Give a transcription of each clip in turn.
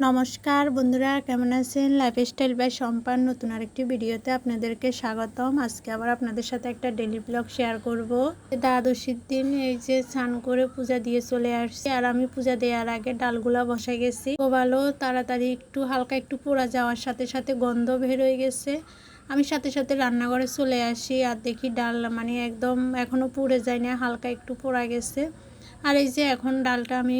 নমস্কার বন্ধুরা, কেমন আছেন? লাইফস্টাইল বাই সম্পান নতুন আরেকটি ভিডিওতে আপনাদেরকে স্বাগতম। আজকে আবার আপনাদের সাথে একটা ডেলি ব্লগ শেয়ার করব। দ্বাদশীর দিন এই যে স্নান করে পূজা দিয়ে চলে আসছি। আর আমি পূজা দেওয়ার আগে ডালগুলা বসে গেছি। ভালো, তাড়াতাড়ি একটু, হালকা একটু পোড়া যাওয়ার সাথে সাথে গন্ধ বের হয়ে গেছে। আমি সাথে সাথে রান্নাঘরে চলে আসি আর দেখি ডাল মানে একদম এখনও পুড়ে যায় না, হালকা একটু পোড়া গেছে। আর এই যে এখন ডালটা আমি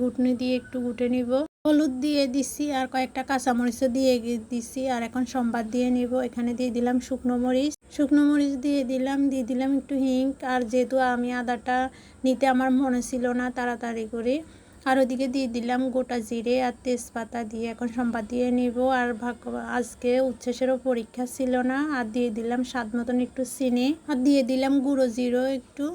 গুটনি দিয়ে একটু গুটে নিব। হলুদ দিয়ে দিছি আর কয়েকটা কাঁচামরিচও দিয়ে দিছি আর এখন সম্বাদ দিয়ে নিব। এখানে দিয়ে দিলাম শুকনো মরিচ। শুকনো মরিচ দিয়ে দিলাম দিয়ে দিলাম একটু হিং। আর যেহেতু আমি আদাটা নিতে আমার মনে ছিল না তাড়াতাড়ি করে আর ওদিকে দিয়ে দিলাম গোটা জিরে আর তেজপাতা দিয়ে এখন সম্বাদ দিয়ে নিব। আর ভাগ আজকে উচ্ছ্বাসেরও পরীক্ষা ছিল না। আর দিয়ে দিলাম স্বাদ মতন একটু চিনি। আর দিয়ে দিলাম গুঁড়ো জিরো একটু।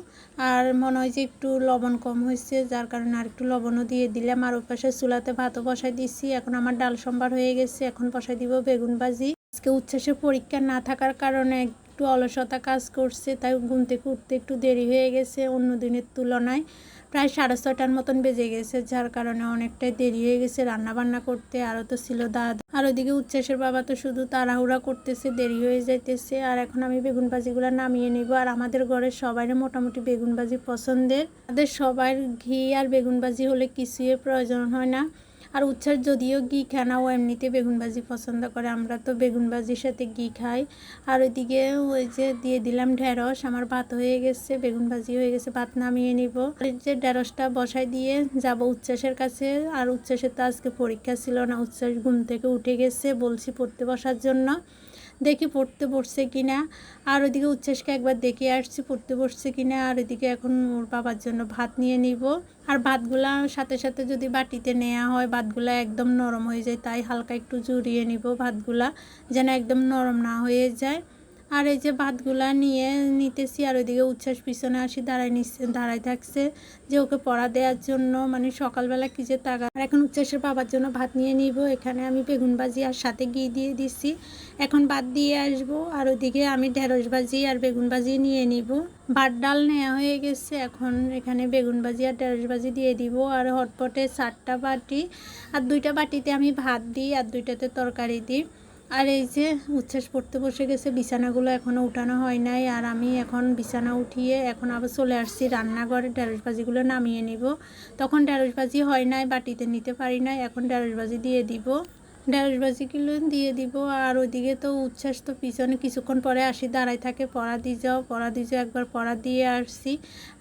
আর মনে হয় যে একটু লবণ কম হয়েছে, যার কারণে আর একটু লবণও দিয়ে দিলাম। আর ওই পাশে চুলাতে ভাতও বসাই দিচ্ছি এখন আমার ডাল সম্বার হয়ে গেছে। এখন বসাই দিব বেগুন ভাজি। আজকে উচ্ছ্বাসের পরীক্ষা না থাকার কারণে একটু অলসতা কাজ করছে, তাই ঘুম থেকে উঠতে একটু দেরি হয়ে গেছে। অন্য দিনের তুলনায় প্রায় সাড়ে ছটার মতন বেজে গেছে, যার কারণে অনেকটাই দেরি হয়ে গেছে রান্না বান্না করতে। আরও তো ছিল দাদা আর ওদিকে উচ্ছ্বাসের বাবা তো শুধু তাড়াহুড়া করতেছে, দেরি হয়ে যাইতেছে। আর এখন আমি বেগুন ভাজিগুলো নামিয়ে নিব। আর আমাদের ঘরের সবাই মোটামুটি বেগুন ভাজি পছন্দের। আমাদের সবার ঘি আর বেগুন ভাজি হলে কিছুই প্রয়োজন হয় না। আর উচ্ছ্বাস যদিও ঘি খায় না, ও এমনিতে বেগুন ভাজি পছন্দ করে, আমরা তো বেগুন ভাজির সাথে ঘি খাই। আর ওইদিকে ওই যে দিয়ে দিলাম ঢেঁড়স, আমার ভাত হয়ে গেছে বেগুন ভাজি হয়ে গেছে, ভাত নামিয়ে নিব। আর যে ঢেঁড়সটা বসাই দিয়ে যাব উচ্ছ্বাসের কাছে, আর উচ্ছ্বাসের তো আজকে পরীক্ষা ছিল না উচ্ছ্বাস ঘুম থেকে উঠে গেছে, বলছি পড়তে বসার জন্য। দেখি পড়তে বসছে কিনা আর ওইদিকে উচ্ছ্বাসকে একবার দেখে আসছি, পড়তে বসছে কিনা আর ওইদিকে এখন ওর বাবার জন্য ভাত নিয়ে নিব। আর ভাতগুলা সাথে সাথে যদি বাটিতে নেওয়া হয়, ভাতগুলো একদম নরম হয়ে যায়, তাই হালকা একটু জুড়িয়ে নিব ভাতগুলা, যেন একদম নরম না হয়ে যায়। আর এই যে ভাতগুলা নিয়ে নিতেছি, আর ওইদিকে উচ্ছ্বাস পিছনে আসি, দাঁড়ায় নিচ্ছে, দাঁড়ায় থাকছে যে ওকে পড়া দেওয়ার জন্য মানে সকালবেলা কি যে টাকা আর এখন উচ্ছ্বাসের বাবার জন্য ভাত নিয়ে নিব, এখানে আমি বেগুন ভাজি আর সাথে ঘি দিয়ে দিছি। এখন ভাত দিয়ে আসব, আর ওইদিকে আমি ঢেঁড়স ভাজি আর বেগুন ভাজি নিয়ে নিব। ভাত ডাল নেওয়া হয়ে গেছে, এখন এখানে বেগুন ভাজি আর ঢেঁড়স ভাজি দিয়ে দিব, আর হটপটে চারটা বাটি, আর দুইটা বাটিতে আমি ভাত দিই, আর দুইটাতে তরকারি দিই। আর এই যে উচ্ছ্বাস পড়তে বসে গেছে, বিছানাগুলো এখনও উঠানো হয় নাই। আর আমি এখন বিছানা উঠিয়ে এখন আবার চলে আসছি রান্নাঘরে, ঢেঁড়স ভাজিগুলো নামিয়ে নিব। তখন ঢেঁড়স ভাজি হয় নাই, বাটিতে নিতে পারি নাই, এখন ঢেঁড়স ভাজি দিয়ে দিব। ঢেঁড়স ভাজিগুলো দিয়ে দিব। আর ওইদিকে তো উচ্ছ্বাস তো পিছনে কিছুক্ষণ পরে আসি দাঁড়াই থাকে পড়া দিয়ে যাও পড়া দিয়ে যাও একবার পড়া দিয়ে আসছি।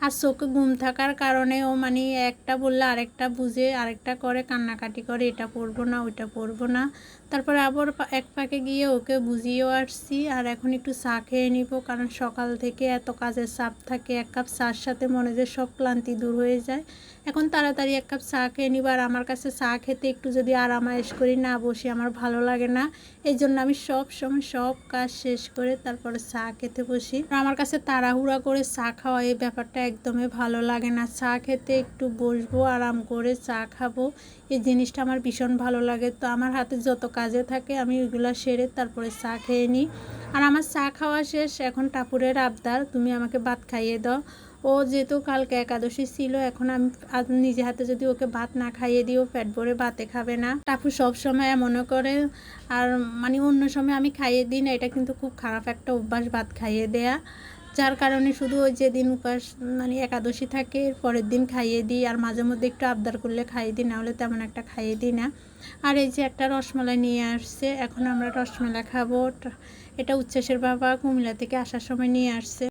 আর চোখে ঘুম থাকার কারণে ও মানে একটা বললে আরেকটা বুঝে, আরেকটা করে, কান্নাকাটি করে, এটা পড়ব না, ওইটা পড়ব না। তারপর আবার এক পাকে গিয়ে ওকে বুঝিয়েও আসছি। আর এখন একটু চা খেয়ে নিব, কারণ সকাল থেকে এত কাজের চাপ থাকে। এক কাপ চার সাথে মনে যে সব ক্লান্তি দূর হয়ে যায়। এখন তাড়াতাড়ি এক কাপ চা খেয়ে নিব। আর আমার কাছে চা খেতে একটু যদি আরামায়েশ করি, না বসে আমার ভালো লাগে না। এই জন্য আমি সব সময় সব কাজ শেষ করে তারপরে চা খেতে বসি। আমার কাছে তাড়াহুড়া করে চা খাওয়া এই ব্যাপারটা একদমই ভালো লাগে না। চা খেতে একটু বসবো, আরাম করে চা খাব। এই জিনিসটা আমার ভীষণ ভালো লাগে। তো আমার হাতে যত কাজে থাকে আমি ওইগুলো সেরে তারপরে চা খেয়ে নিই। আর আমার চা খাওয়া শেষ, এখন টাপুরের আবদার, তুমি আমাকে ভাত খাইয়ে দাও। ও যেহেতু কালকে একাদশী ছিল, এখন আমি নিজে হাতে যদি ওকে ভাত না খাইয়ে দিও, পেট ভরে ভাতে খাবে না। টাপু সব সময় মনে করে, আর মানে অন্য সময় আমি খাইয়ে দিই না, এটা কিন্তু খুব খারাপ একটা অভ্যাস, ভাত খাইয়ে দেয়া। যার কারণে শুধু ওই যেদিন উপাস মানে একাদশী থাকে পরের দিন খাইয়ে দিই, আর মাঝে মধ্যে একটু আবদার করলে খাইয়ে দিই না হলে তেমন একটা খাইয়ে দিই না। আর এই যে একটা রসমালাই নিয়ে আসছে, এখন আমরা রসমালাই খাব। এটা উচ্ছ্বাসের বাবা কুমিল্লা থেকে আসার সময় নিয়ে আসছে।